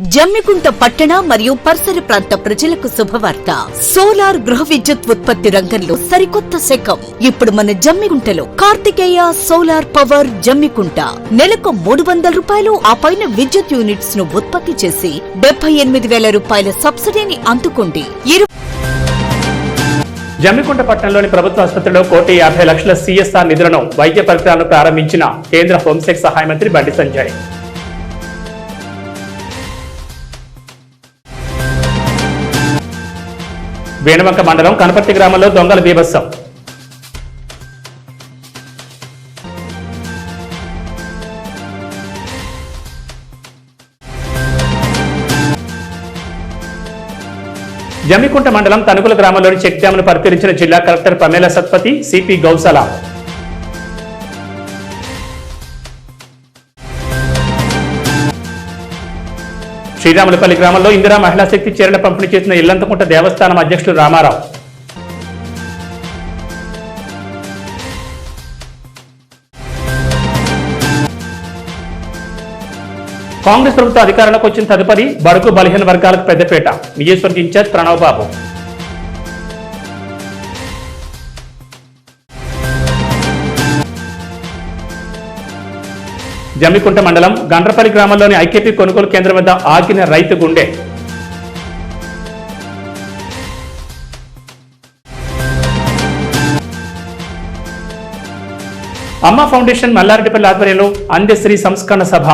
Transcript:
జమ్మికుంట పట్టణ మరియు పరిసర ప్రాంత ప్రజలకు శుభవార్త. సోలార్ గృహ విద్యుత్ ఉత్పత్తి రంగంలో సరికొత్త శకం. ఇప్పుడు మన జమ్మికుంటలో కార్తికేయ సోలార్ పవర్ జమ్మికుంట. నెలకు మూడు వందల రూపాయలు ఆ పైన విద్యుత్ యూనిట్స్ను ఉత్పత్తి చేసి డెబ్బై ఎనిమిది వేల రూపాయల సబ్సిడీని అందుకోండి. జమ్మికుంట పట్టణంలోని ప్రభుత్వ ఆసుపత్రిలో కోటి యాభై లక్షల సిఎస్ఆర్ నిధులను వైద్య పరికరాలను ప్రారంభించిన కేంద్ర హోంశాఖ సహాయ మంత్రి బండి సంజయ్. వేణువంక మండలం కనపర్తి గ్రామంలో దొంగల బీభత్సం. జమ్మికుంట మండలం తణుకుల గ్రామంలోని చెక్ డ్యామ్ను పరిశీలించిన జిల్లా కలెక్టర్ పమేల సత్పతి సిపి గౌసల శ్రీరాములపల్లి గ్రామంలో ఇందిరా మహిళా శక్తి చీరల పంపిణీ చేసిన ఇల్లంతకుంట దేవస్థానం అధ్యక్షుడు రామారావు. కాంగ్రెస్ ప్రభుత్వం అధికారంలోకి వచ్చిన తదుపరి బడుగు బలహీన వర్గాలకు పెద్దపేట. నియోజకవర్గ ఇన్ఛార్జ్ ప్రణవ్ బాబు జమ్మికుంట మండలం గండ్రపల్లి గ్రామంలోని ఐకేపీ కొనుగోలు కేంద్రం వద్ద ఆగిన రైతు గుండె. అమ్మ ఫౌండేషన్ మల్లారెడ్డిపల్లి ఆధ్వర్యంలో అందశ్రీ సంస్కరణ సభ.